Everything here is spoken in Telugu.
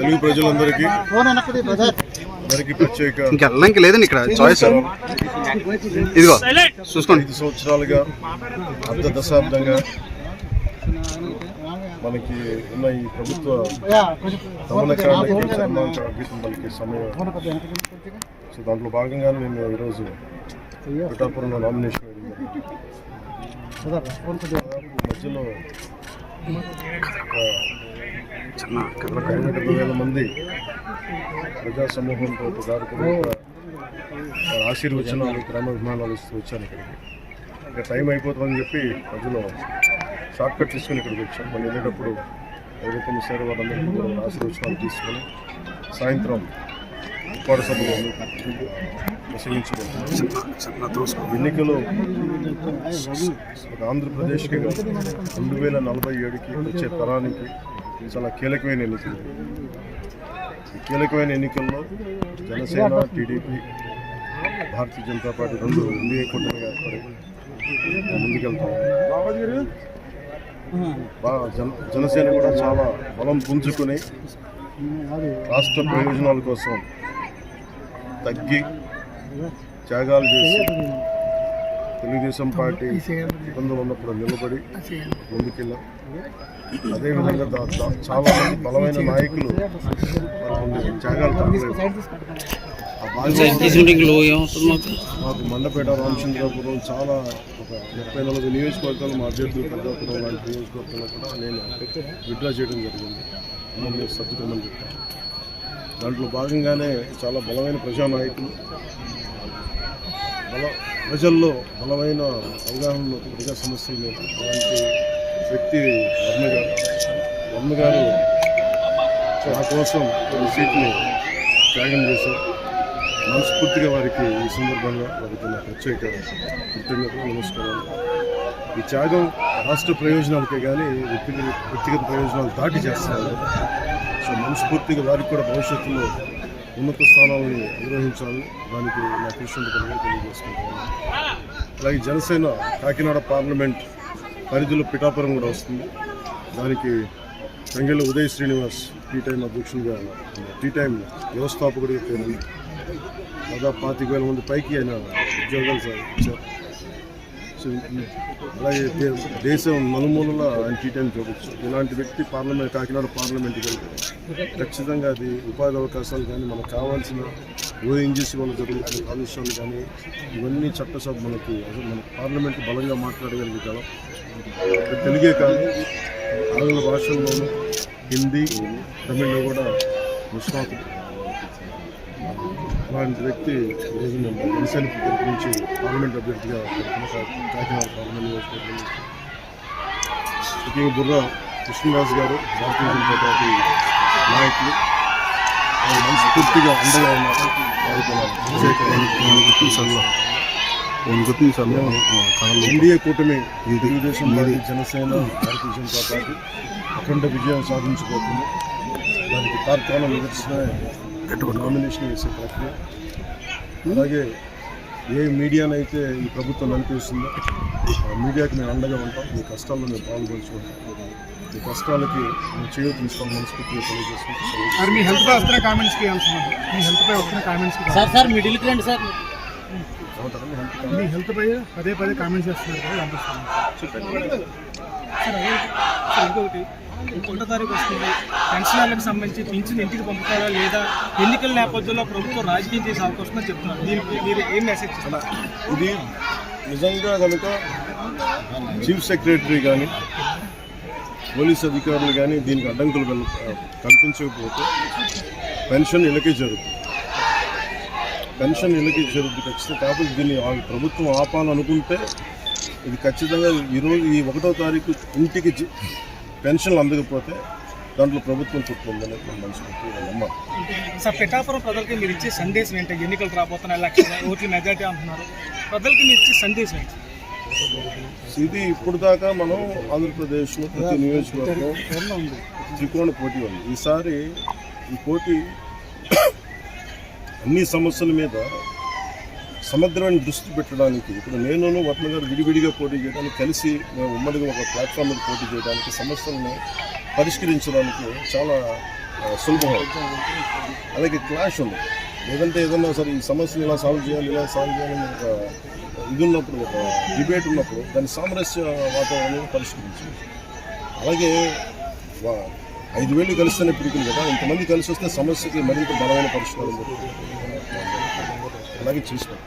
తెలుగు ప్రజలందరికీ అందరికీ ప్రత్యేక ఇంక లేదండి ఇక్కడ చాయిస్ ఇదిగో చూసుకోండి. ఐదు సంవత్సరాలుగా అర్ధ దశాబ్దంగా మనకి ఉన్న ఈ ప్రభుత్వ పలికే సమయం. సో దాంట్లో భాగంగానే నేను ఈరోజు పిఠాపురంలో నామినేషన్. మధ్యలో ఒక చిన్న డెబ్బై వేల మంది ప్రజా సమూహంతో ఒక దారుకుని ఆశీర్వచనాలు గ్రామాభిమానాలు ఇస్తూ వచ్చాను ఇక్కడికి. ఇంకా టైం అయిపోతుందని చెప్పి ప్రజలు షార్ట్ కట్ తీసుకుని ఇక్కడికి వచ్చాను. మనం వెళ్ళేటప్పుడు ప్రభుత్వం సేవ వాళ్ళందరికీ కూడా ఆశీర్వచనాలు తీసుకొని సాయంత్రం ఉప్పాడ సభలో ప్రసంగించుకుంటున్నాం ఎన్నికలు ఒక ఆంధ్రప్రదేశ్కి రెండు వేల నలభై ఏడుకి వచ్చే తరానికి చాలా కీలకమైన ఎన్నికలు. ఈ కీలకమైన ఎన్నికల్లో జనసేన టీడీపీ భారతీయ జనతా పార్టీ రెండు ఎన్డీఏ కూటమి ఏర్పడి ముందుకెళ్తాం. బాగా జన జనసేన కూడా చాలా బలం పుంజుకుని రాష్ట్ర ప్రయోజనాల కోసం తగ్గి త్యాగాలు చేసి తెలుగుదేశం పార్టీ ఇబ్బందులు ఉన్నప్పుడు నిలబడి ముందుకెళ్ళాం. అదేవిధంగా చాలా మంది బలమైన నాయకులు త్యాగాలు మాకు? మండపేట రామచంద్రాపురం చాలా ఒక ముప్పై నలభై నియోజకవర్గాలు మా అభ్యర్థులు పెద్దాపురం లాంటి నియోజకవర్గంలో కూడా నేను విడ్డ్రా చేయడం జరిగింది. మమ్మల్ని సర్దుకోమని చెప్పాను దాంట్లో భాగంగానే చాలా బలమైన ప్రజానాయకులు బల ప్రజల్లో బలమైన అవగాహనలో ప్రజా సమస్యల మీద అలాంటి వ్యక్తి వర్మ గారు వర్మ గారు నా కోసం ఈ సీట్ని త్యాగం చేశారు. మనస్ఫూర్తిగా వారికి ఈ సందర్భంగా వారికి నా ప్రత్యేక కృతజ్ఞతలు నమస్కారాలు. ఈ త్యాగం రాష్ట్ర ప్రయోజనాలకే కానీ వ్యక్తిగత వ్యక్తిగత ప్రయోజనాలు దాటి చేస్తున్నారు సో మనస్ఫూర్తిగా వారికి కూడా భవిష్యత్తులో ఉన్నత స్థానాలను నిర్వహించాలి దానికి నా కృషి తెలియజేసుకుంటున్నాను. అలాగే జనసేన కాకినాడ పార్లమెంట్ పరిధిలో పిఠాపురం కూడా వస్తుంది. దానికి వెంగళ ఉదయ్ శ్రీనివాస్ టీ టైం అధ్యక్షుడిగా టీ టైం వ్యవస్థాపకుడిగా పేరు దాదాపు పాతిక వేల మంది పైకి ఆయన ఉద్యోగాలు సార్ సో అలాగే దేశం నలుమూలల ఆయన టీ టైం చూడొచ్చు ఇలాంటి వ్యక్తి పార్లమెంట్ కాకినాడ పార్లమెంట్కి వెళ్తే ఖచ్చితంగా అది ఉపాధి అవకాశాలు కానీ మనకు కావాల్సిన ఓఎన్జీసీ వల్ల జరుగుతున్న కాలుష్యాలు కానీ ఇవన్నీ చట్టసభ మనకి అసలు మన పార్లమెంట్ బలంగా మాట్లాడగలిగే తెలుగే కాదు. ఆంగ్ల భాషల్లోనూ హిందీ తమిళ్ళో కూడా నిష్ణాతుడు అలాంటి వ్యక్తి ఈరోజు మేము జనసేన తరపు నుంచి పార్లమెంట్ అభ్యర్థిగా కాకినాడ పార్లమెంట్ నియోజకవర్గం ముఖ్యంగా బుర్ర కృష్ణరాజు గారు భారతీయ జనతా పార్టీ నాయకులు. మనస్ఫూర్తిగా అండగా ఉన్నారు వారికి నా ప్రత్యేక ఎన్డీఏ కూటమి ఈ తెలుగుదేశం పార్టీ జనసేన భారతీయ జనతా పార్టీ అఖండ విజయం సాధించబోతుంది. దానికి తార్కాణం నిదర్శన నామినేషన్ వేసే ప్రక్రియ. అలాగే ఏ మీడియానైతే ఈ ప్రభుత్వం నడిపిస్తుందో మీడియాకి మేము అండగా ఉంటాం. మీ కష్టాల్లో మేము పాల్గొంచుకుంటాం మీ కష్టాలకి మేము చేయు తీసుకోవాలి మనస్ఫూర్తిగా తెలియజేసుకుంటాం సార్ మీ హెల్త్ పై వస్తున్న కామెంట్స్కి అంటున్నారు మీ హెల్త్ పై వస్తున్న కామెంట్స్. కి సార్ సార్ మిడిల్కి రండి సార్. మీ హెల్త్ పై పదే పదే కామెంట్స్ చేస్తున్నారు కదా అనిపిస్తుంది సార్. ఇంకొకటి ఒకటో తారీఖు వస్తుంది. పెన్షనర్లకు సంబంధించి పింఛన్ ఇంటికి పంపుతారా లేదా ఎన్నికల నేపథ్యంలో ప్రభుత్వం రాజకీయం చేసే అవకాశం చెప్తున్నారు. దీనికి మీరు ఏం మెసేజ్ ఇస్తారు? ఇది నిజంగా కనుక చీఫ్ సెక్రటరీ కానీ పోలీస్ అధికారులు కానీ దీనికి అడ్డంకులు కల్పించకపోతే పెన్షన్ ఇళ్ళకే జరుగుతుంది. పెన్షన్ ఇళ్ళకి జరుగుతుంది ఖచ్చితంగా. కాబట్టి దీన్ని ప్రభుత్వం ఆపాలనుకుంటే ఇది ఖచ్చితంగా ఈరోజు ఈ ఒకటో తారీఖు ఇంటికి పెన్షన్లు అందకపోతే దాంట్లో ప్రభుత్వం చుట్టుందని మనస్ఫూర్తిగా నమ్మాలి సార్ పిఠాపురం ప్రజలకి మీరు ఇచ్చే సందేశం ఏంటి? ఎన్నికలు రాబోతున్నాయి ఎలక్షన్ ఓట్ల మెజార్టీ అంటున్నారు. ప్రజలకి మీరు ఇచ్చే సందేశం ఏంటి? ఇది ఇప్పుడు దాకా మనం ఆంధ్రప్రదేశ్లో ప్రతి నియోజకవర్గం త్రికోణ పోటీ ఉంది. ఈసారి ఈ పోటీ అన్ని సమస్యల మీద సమగ్రమైన దృష్టి పెట్టడానికి ఇప్పుడు నేను వర్మ గారు విడివిడిగా పోటీ చేయడానికి కలిసి మేము ఉమ్మడిగా ఒక ప్లాట్ఫామ్ మీద పోటీ చేయడానికి సమస్యలను పరిష్కరించడానికి చాలా సులభం. అలాగే క్లాష్ ఉంది. లేదంటే ఏదన్నా సరే ఈ సమస్యను ఇలా సాల్వ్ చేయాలి ఇలా సాల్వ్ చేయాలని ఒక ఇది ఉన్నప్పుడు ఒక డిబేట్ ఉన్నప్పుడు దాని సామరస్య వాతావరణం పరిష్కరించాలి. అలాగే ఐదు వేలు కలిస్తేనే పిడికింది కదా ఇంతమంది కలిసి వస్తే సమస్యకి మరింత బలమైన పరిష్కారం అలాగే చేసినాం